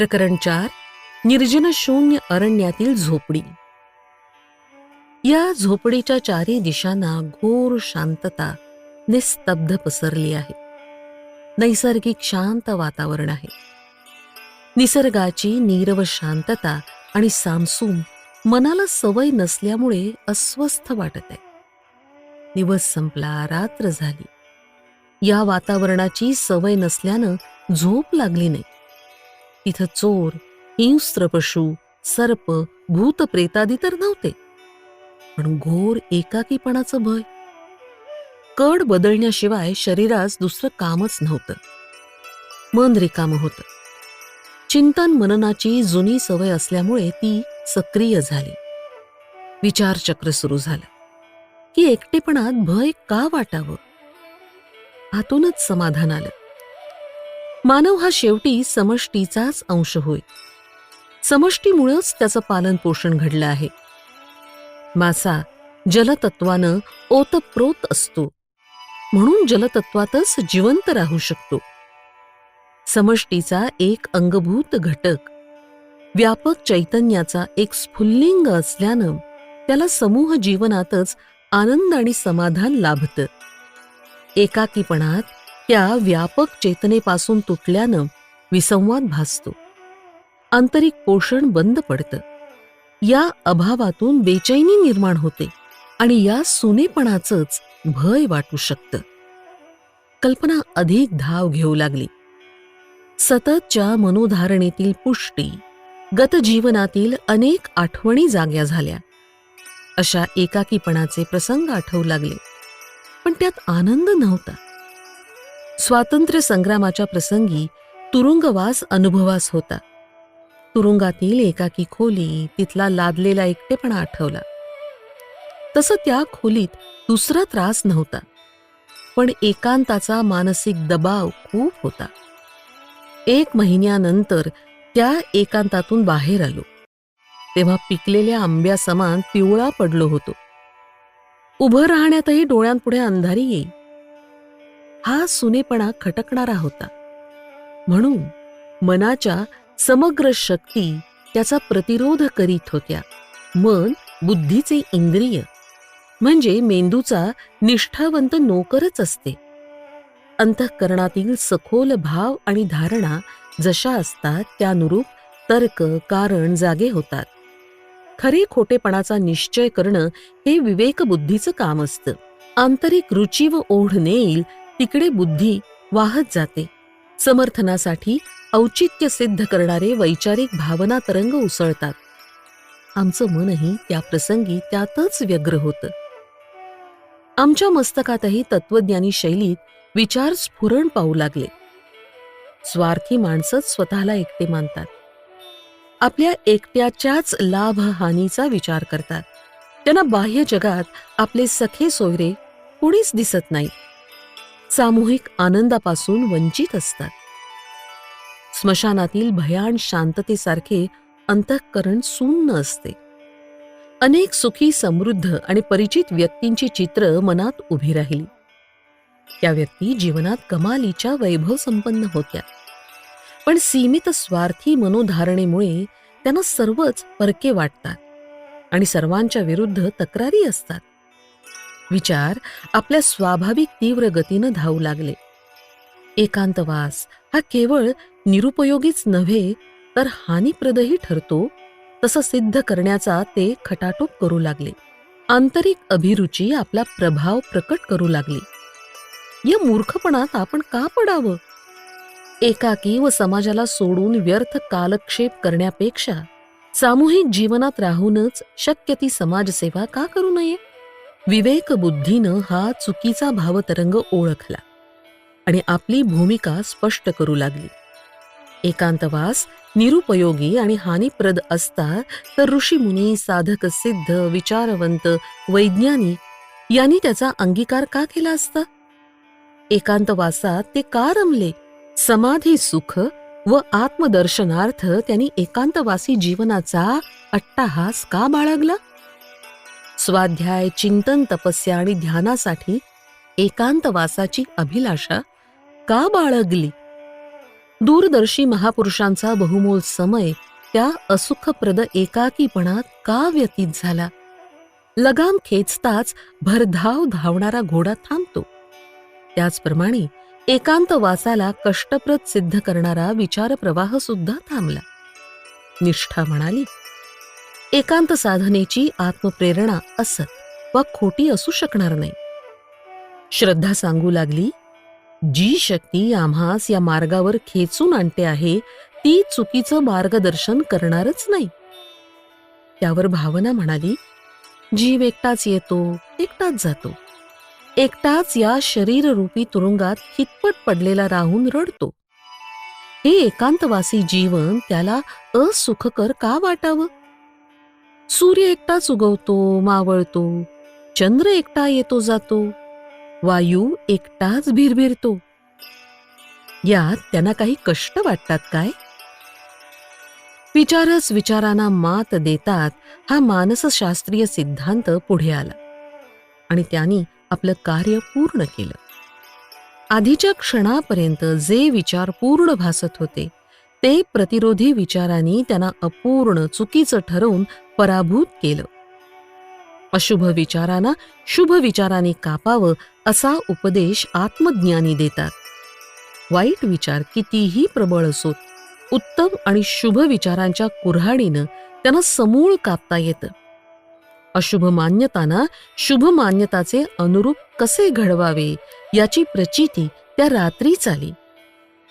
प्रकरण चार निर्जन शून्य अरण्यातील झोपडी. या झोपडीच्या चारी दिशांना घोर शांतता निस्तब्ध पसरली आहे. नैसर्गिक शांत वातावरण आहे. निसर्गाची नीरव शांतता आणि सामसूम मनाला सवय नसल्यामुळे अस्वस्थ वाटत आहे. दिवस संपला रात्र झाली. या वातावरणाची सवय नसल्यानं झोप लागली नाही. तिथं चोर हिंस्त्र पशु सर्प भूत प्रेतादी तर नव्हते. पण घोर एकाकीपणाचं भय. कड बदलण्याशिवाय शरीरास दुसरं कामच नव्हतं. मन रिकामं होतं. चिंतन मननाची जुनी सवय असल्यामुळे ती सक्रिय झाली. विचारचक्र सुरू झालं. की एकटेपणात भय का वाटावं? आतूनच समाधान आलं. मानव हा शेवटी समष्टीचाच अंश होय. समष्टीमुळंच त्याचं पालन पोषण घडलं आहे. मासा जलतत्वानं ओतप्रोत असतो. म्हणून जलतत्वातच जिवंत राहू शकतो. समष्टीचा एक अंगभूत घटक व्यापक चैतन्याचा एक स्फुल्लिंग असल्यानं त्याला समूह जीवनातच आनंद आणि समाधान लाभतं. एकाकीपणात त्या व्यापक चेतनेपासून तुटल्यानं विसंवाद भासतो. आंतरिक पोषण बंद पडतं. या अभावातून बेचैनी निर्माण होते आणि या सुनेपणाचंच भय वाटू शकतं. कल्पना अधिक धाव घेऊ लागली. सततच्या मनोधारणेतील पुष्टी गतजीवनातील अनेक आठवणी जाग्या झाल्या. अशा एकाकीपणाचे प्रसंग आठवू लागले. पण त्यात आनंद नव्हता. स्वातंत्र्य संग्रामाच्या प्रसंगी तुरुंगवास अनुभवास होता. तुरुंगातील एकाकी खोली तिथला लादलेला एकटेपणा आठवला. तसं त्या खोलीत दुसरा त्रास नव्हता पण एकांताचा मानसिक दबाव खूप होता. एक महिन्यानंतर त्या एकांतातून बाहेर आलो. तेव्हा पिकलेल्या आंब्यासमान पिवळा पडलो होतो. उभं राहण्यातही डोळ्यांपुढे अंधारी येई. हा सुनेपणा खटकणारा होता. म्हणून मनाच्या समग्र शक्ती त्याचा प्रतिरोध करीत होत्या. मन बुद्धीचे इंद्रिय म्हणजे मेंदूचा निष्ठावंत नोकरच असते. अंतःकरणातील सखोल भाव आणि धारणा जशा असतात त्यानुरूप तर्क कारण जागे होतात. खरे खोटेपणाचा निश्चय करणं हे विवेकबुद्धीचं काम असतं. आंतरिक रुची व ओढ नेईल तिकडे बुद्धी वाहत जाते. समर्थनासाठी औचित्य सिद्ध करणारे वैचारिक भावना तरंग उसळतात. आमचं मनही त्या प्रसंगी त्यातच व्यग्र होतं. आमच्या मस्तकातही तत्वज्ञानी शैलीत विचार स्फुरण पाहू लागले. स्वार्थी माणसंच स्वतःला एकटे मानतात. आपल्या एकट्याच्याच लाभ हानीचा विचार करतात. त्यांना बाह्य जगात आपले सखे सोयरे कोणीच दिसत नाही. सामूहिक आनंदापासून वंचित असतात. स्मशानातील भयान शांततेसारखे अंतःकरण सुन्न असते. अनेक सुखी समृद्ध आणि परिचित व्यक्तींची चित्र मनात उभी राहिली. त्या व्यक्ती जीवनात कमालीच्या वैभव संपन्न होत्या. पण सीमित स्वार्थी मनोधारणेमुळे त्यांना सर्वच परके वाटतात आणि सर्वांच्या विरुद्ध तक्रारी असतात. विचार आपल्या स्वाभाविक तीव्र गतीनं धावू लागले. एकांतवास हा केवळ निरुपयोगीच नव्हे तर हानिप्रदही ठरतो तसं सिद्ध करण्याचा ते खटाटोप करू लागले. आंतरिक अभिरुची आपला प्रभाव प्रकट करू लागली. या मूर्खपणात आपण का पडावं? एकाकी व समाजाला सोडून व्यर्थ कालक्षेप करण्यापेक्षा सामूहिक जीवनात राहूनच शक्य ती समाजसेवा का करू नये? विवेक बुद्धीनं हा चुकीचा भावतरंग ओळखला आणि आपली भूमिका स्पष्ट करू लागली. एकांतवास निरुपयोगी आणि हानिप्रद असता तर ऋषीमुनी साधक सिद्ध विचारवंत वैज्ञानिक यांनी त्याचा अंगीकार का केला असता? एकांतवासात ते का रमले? समाधी सुख व आत्मदर्शनार्थ त्यांनी एकांतवासी जीवनाचा अट्टाहास का बाळगला? स्वाध्याय चिंतन तपस्या आणि ध्यानासाठी एकांतवासाची अभिलाषा का बाळगली? दूरदर्शी महापुरुषांचा बहुमोल समय त्या असुखप्रद एकाकीपणात का व्यतीत झाला? लगाम खेचताच भरधाव धावणारा घोडा थांबतो. त्याचप्रमाणे एकांतवासाला कष्टप्रद सिद्ध करणारा विचार प्रवाह सुद्धा थांबला. निष्ठा म्हणाली एकांत साधनेची आत्मप्रेरणा असत वा खोटी असू शकणार नाही. श्रद्धा सांगू लागली जी शक्ती आम्हास या मार्गावर खेचून आणते आहे ती चुकीचं मार्गदर्शन करणारच नाही. त्यावर भावना म्हणाली जीव एकटाच येतो एकटाच जातो. एकटाच या शरीररूपी तुरुंगात हितपट पडलेला राहून रडतो. हे एकांतवासी जीवन त्याला असुखकर का वाटावं? सूर्य एकटाच उगवतो मावळतो चंद्र एकटा येतो जातो वायू एकटाच भिरभिरतो. यात त्यांना काही कष्ट वाटतात काय? विचारच विचारांना मात देतात हा मानसशास्त्रीय सिद्धांत पुढे आला. आणि त्यांनी आपलं कार्य पूर्ण केलं. आधीच्या क्षणापर्यंत जे विचार पूर्ण भासत होते ते प्रतिरोधी विचारांनी त्यांना अपूर्ण चुकीचं ठरवून पराभूत केलं. अशुभ विचारांना शुभ विचाराने कापावं असा उपदेश आत्मज्ञानी देतात. वाईट विचार कितीही प्रबळ असोत उत्तम आणि शुभ विचारांच्या कुऱ्हाडीनं त्यांना समूळ कापता येतं. अशुभ मान्यतांना शुभ मान्यताचे अनुरूप कसे घडवावे याची प्रचिती त्या रात्रीच आली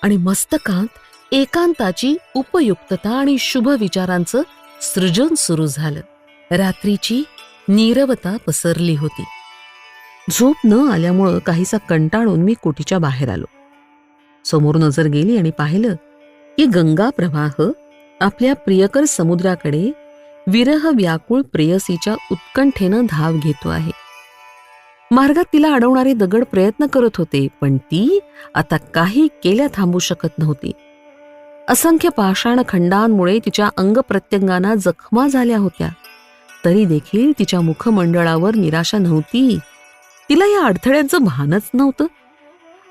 आणि मस्तकांत एकांताची उपयुक्तता आणि शुभ विचारांचं सृजन सुरू झालं. रात्रीची नीरवता पसरली होती. झोप न आल्यामुळं काहीसा कंटाळून मी कुटीच्या बाहेर आलो. समोर नजर गेली आणि पाहिलं की गंगा प्रवाह आपल्या प्रियकर समुद्राकडे विरह व्याकुळ प्रेयसीच्या उत्कंठेनं धाव घेतो आहे. मार्गात तिला अडवणारे दगड प्रयत्न करत होते पण ती आता काही केल्या थांबू शकत नव्हती. असंख्य पाषाण खंडांमुळे तिच्या अंगप्रत्यंगांना जखमा झाल्या होत्या. तरी देखील तिच्या मुखमंडळावर निराशा नव्हती. तिला या अडथळ्यांचं भानच नव्हतं.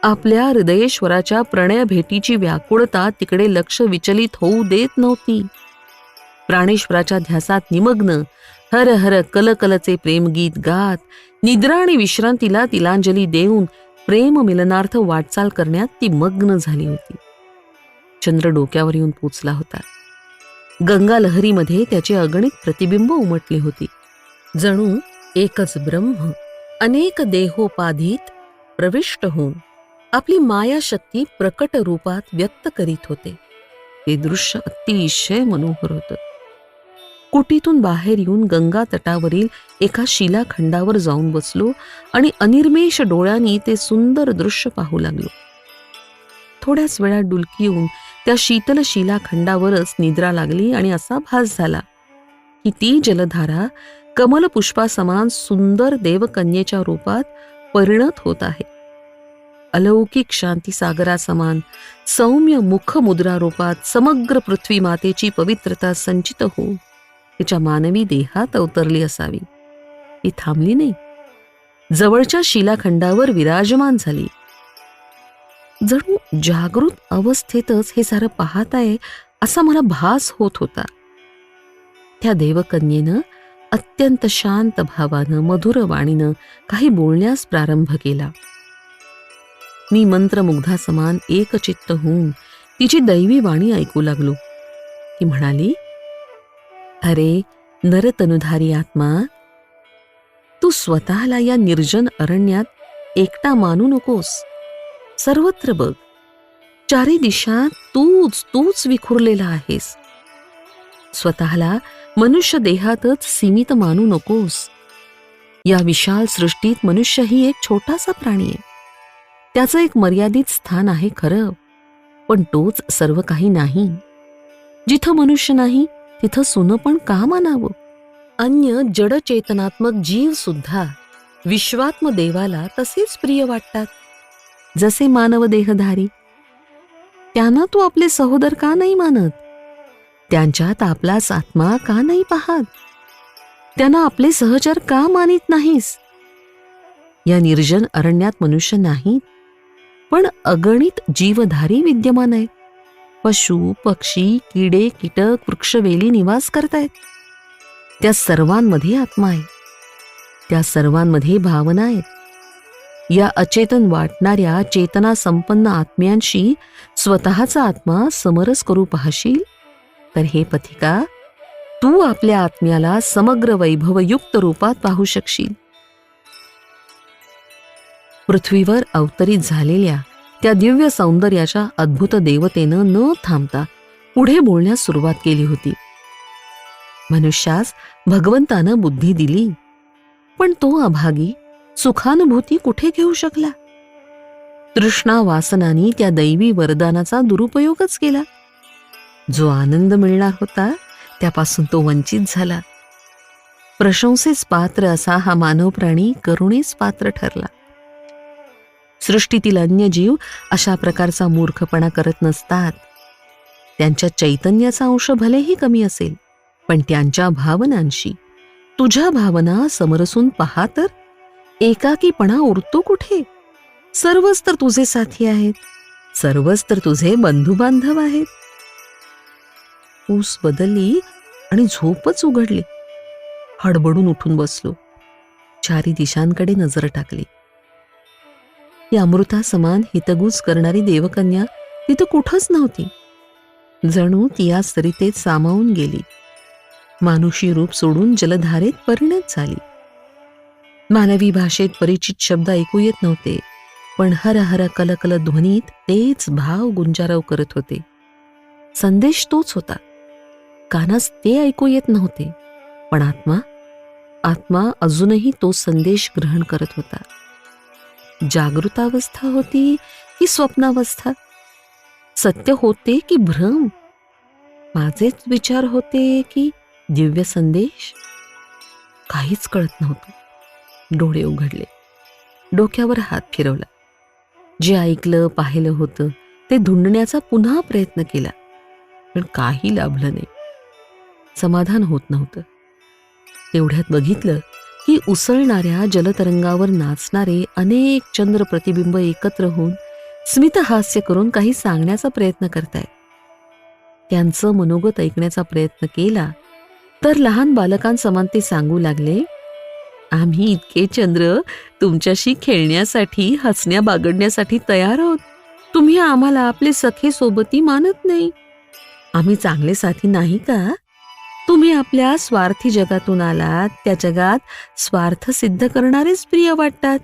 आपल्या हृदयेश्वराच्या प्रणय भेटीची व्याकुळता तिकडे लक्ष विचलित होऊ देत नव्हती. प्राणेश्वराच्या ध्यासात निमग्न हर हर कलकलचे प्रेमगीत गात निद्रा आणि विश्रांतीला तिलांजली देऊन प्रेम मिलनार्थ वाटचाल करण्यात ती मग्न झाली होती. चंद्र डोक्यावर येऊन पोचला होता. गंगा लहरीमध्ये त्याचे अगणित प्रतिबिंब उमटली होती. जणू एकच ब्रह्म अनेक देहोपाधीत प्रविष्ट होऊन आपली मायाशक्ती प्रकट रूपात व्यक्त करीत होते. हे दृश्य अतिशय मनोहर होतं. कुटीतून बाहेर येऊन गंगा तटावरील एका शिलाखंडावर जाऊन बसलो आणि अनिर्मेष डोळ्यांनी ते सुंदर दृश्य पाहू लागलो. थोड्याच वेळात डुलकी येऊन त्या शीतल शिलाखंडावरच निद्रा लागली आणि असा भास झाला की ती जलधारा कमलपुष्पासमान सुंदर देवकन्येच्या रूपात परिणत होत आहे. अलौकिक शांती सागरासमान सौम्य मुख मुद्रा रूपात समग्र पृथ्वी मातेची पवित्रता संचित होऊन तिच्या मानवी देहात अवतरली असावी. ती थांबली नाही. जवळच्या शिलाखंडावर विराजमान झाली. जणू जागृत अवस्थेतच हे सारं पाहत आहे असा मला भास होत होता. त्या देवकन्येनं अत्यंत शांत भावानं मधुर वाणीनं काही बोलण्यास प्रारंभ केला. मी मंत्रमुग्धा समान एकचित्त होऊन तिची दैवी वाणी ऐकू लागलो. ती म्हणाली अरे नरतनुधारी आत्मा तू स्वतःला या निर्जन अरण्यात एकटा मानू नकोस. सर्वत्र बघ. चारी दिशा तूच तूच विखुरलेला आहेस. स्वतःला मनुष्य देहातच सीमित मानू नकोस. या विशाल सृष्टीत मनुष्य ही एक छोटासा प्राणी आहे. त्याचं एक मर्यादित स्थान आहे खरं पण तोच सर्व काही नाही. जिथं मनुष्य नाही तिथं सुनं पण का मानावं? अन्य जडचेतनात्मक जीव सुद्धा विश्वात्म देवाला तसेच प्रिय वाटतात. जसे मानव देहधारी. त्यांना तू आपले सहोदर का नाही मानत? त्यांच्यात आपलाच आत्मा का नाही पाहत? त्यांना आपले सहचर का मानित नाहीस? या निर्जन अरण्यात मनुष्य नाही पण अगणित जीवधारी विद्यमान आहेत. पशु पक्षी किडे कीटक वृक्षवेली निवास करतायत. त्या सर्वांमध्ये आत्मा आहे. त्या सर्वांमध्ये भावना आहेत. या अचेतन वाटणाऱ्या चेतना संपन्न आत्म्यांशी स्वतःचा आत्मा समरस करू पाहशील? तर हे पथिका तू आपल्या आत्म्याला समग्र वैभवयुक्त रूपात पाहू शकशील. पृथ्वीवर अवतरित झालेल्या त्या दिव्य सौंदर्याच्या अद्भुत देवतेनं न थांबता पुढे बोलण्यास सुरुवात केली होती. मनुष्यास भगवंतानं बुद्धी दिली पण तो अभागी सुखानुभूती कुठे घेऊ शकला? तृष्णा वासनानी त्या दैवी वरदानाचा दुरुपयोगच केला. जो आनंद मिळणार होता त्यापासून तो वंचित झाला. प्रशंसेस पात्र असा हा मानव प्राणी करुणेस पात्र ठरला. सृष्टीतील अन्य जीव अशा प्रकारचा मूर्खपणा करत नसतात. त्यांच्या चैतन्याचा अंश भलेही कमी असेल पण त्यांच्या भावनांशी तुझ्या भावना समरसून पहा तर. एकाकीपणा उरतो कुठे? सर्वच तर तुझे साथी आहेत. सर्वच तर तुझे बंधू बांधव आहेत. ऊस बदलली आणि झोपच उघडली. हडबडून उठून बसलो. चारी दिशांकडे नजर टाकली. या अमृता समान हितगुज करणारी देवकन्या तिथं कुठंच नव्हती. जणू ती या सरितेत सामावून गेली. मानुषी रूप सोडून जलधारेत परिणत झाली. मानवी भाषेत परिचित शब्द ऐकू येत नव्हते पण हर हर कलकल ध्वनीत तेच भाव गुंजारव करत होते. संदेश तोच होता. कानास ते ऐकू येत नव्हते पण आत्मा आत्मा अजूनही तो संदेश ग्रहण करत होता. जागृतावस्था होती की स्वप्नावस्था? सत्य होते की भ्रम? माझेच विचार होते की दिव्य संदेश? काहीच कळत नव्हतं. डोळे उघडले. डोक्यावर हात फिरवला. जे ऐकलं पाहिलं होतं ते धुंडण्याचा पुन्हा प्रयत्न केला. पण काही लाभलं नाही. समाधान होत नव्हतं. तेवढ्यात बघितलं की उसळणाऱ्या जलतरंगावर नाचणारे अनेक चंद्र प्रतिबिंब एकत्र होऊन स्मितहास्य करून काही सांगण्याचा प्रयत्न करतायत. त्यांचं मनोगत ऐकण्याचा प्रयत्न केला तर लहान बालकांसमान ते सांगू लागले आम्ही इतके चंद्र तुमच्याशी खेळण्यासाठी हसण्या बागडण्यासाठी तयार आहोत. तुम्ही आम्हाला आपले सखे सोबती मानत नाही. आम्ही चांगले साथी नाही का? तुम्ही आपल्या स्वार्थी जगातून आलात त्या जगात स्वार्थ सिद्ध करणारेच प्रिय वाटतात.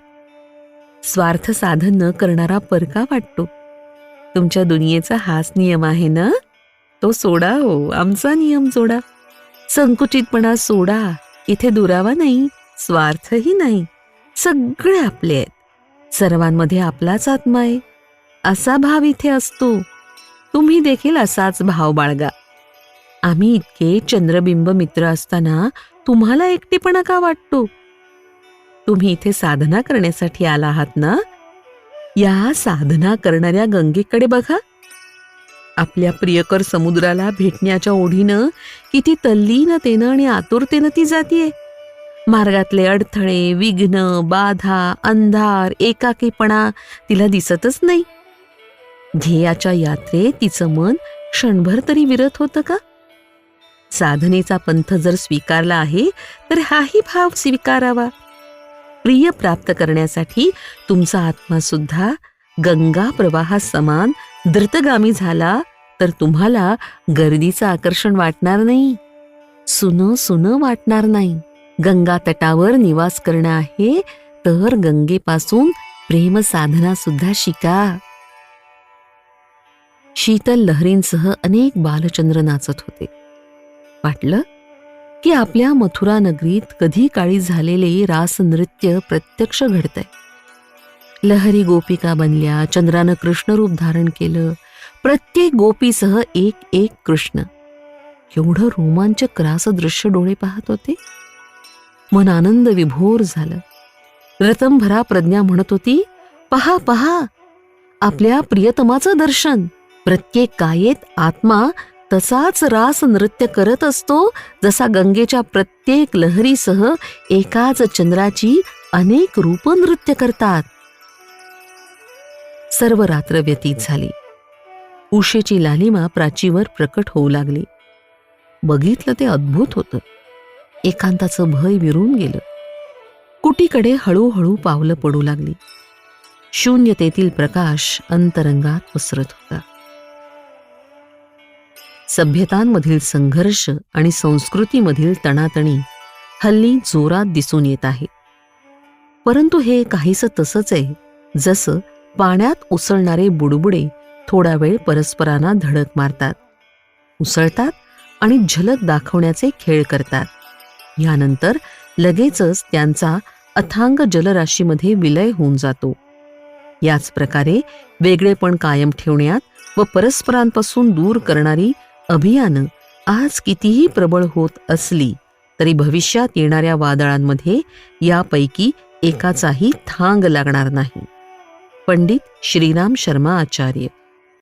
स्वार्थ साधन न करणारा परका वाटतो. तुमच्या दुनियेचा हाच नियम आहे ना? तो सोडा हो आमचा नियम जोडा संकुचितपणा सोडा इथे दुरावा नाही. स्वार्थही नाही. सगळे आपले आहेत. सर्वांमध्ये आपलाच आत्मा आहे. असा भाव इथे असतो. तुम्ही देखील असाच भाव बाळगा. आम्ही इतके चंद्रबिंब मित्र असताना तुम्हाला एकटेपणा का वाटतो? तुम्ही इथे साधना करण्यासाठी आला आहात ना? या साधना करणाऱ्या गंगेकडे बघा. आपल्या प्रियकर समुद्राला भेटण्याच्या ओढीनं किती तल्लीनतेनं आणि आतुरतेनं ती जातीये. मार्गातले अडथळे विघ्न बाधा अंधार एकाकीपणा तिला दिसतच नाही. ध्येयाच्या यात्रेत तिचं मन क्षणभर तरी विरत होतं का? साधनेचा पंथ जर स्वीकारला आहे तर हाही भाव स्वीकारावा. प्रिय प्राप्त करण्यासाठी तुमचा आत्मा सुद्धा गंगा प्रवाहा समान द्रुतगामी झाला तर तुम्हाला गर्दीचं आकर्षण वाटणार नाही. सुन सुन वाटणार नाही. गंगा तटावर निवास करणं आहे तर गंगेपासून प्रेम साधना सुद्धा शिका. शीतल लहरींसह अनेक बालचंद्र नाचत होते. वाटलं की आपल्या मथुरा नगरीत कधी काळी झालेले रास नृत्य प्रत्यक्ष घडतंय. लहरी गोपिका बनल्या चंद्रानं कृष्णरूप धारण केलं प्रत्येक गोपीसह एक एक कृष्ण. एवढं रोमांचक रास दृश्य डोळे पाहत होते? मन आनंद विभोर झालं. रतंभरा प्रज्ञा म्हणत होती पहा पहा आपल्या प्रियतमाचं दर्शन. प्रत्येक कायेत आत्मा तसाच रास नृत्य करत असतो जसा गंगेच्या प्रत्येक लहरीसह एकाच चंद्राची अनेक रूप नृत्य करतात. सर्व रात्र व्यतीत झाली. उशेची लालिमा प्राचीवर प्रकट होऊ लागली. बघितलं ते अद्भुत होतं. एकांताचं भय विरून गेलं. कुटीकडे हळूहळू पावलं पडू लागली. शून्यतेतील प्रकाश अंतरंगात पसरत होता. सभ्यतांमधील संघर्ष आणि संस्कृतीमधील तणातणी हल्ली जोरात दिसून येत आहे. परंतु हे काहीसं तसंच आहे जसं पाण्यात उसळणारे बुडबुडे थोडा वेळ परस्परांना धडक मारतात उसळतात आणि झलक दाखवण्याचे खेळ करतात. यानंतर लगेचच त्यांचा अथांग जलराशीमध्ये विलय होऊन जातो. याच प्रकारे वेगळेपण कायम ठेवण्यात व परस्परांपासून दूर करणारी अभियानं आज कितीही प्रबळ होत असली तरी भविष्यात येणाऱ्या वादळांमध्ये यापैकी एकाचाही थांग लागणार नाही. पंडित श्रीराम शर्मा आचार्य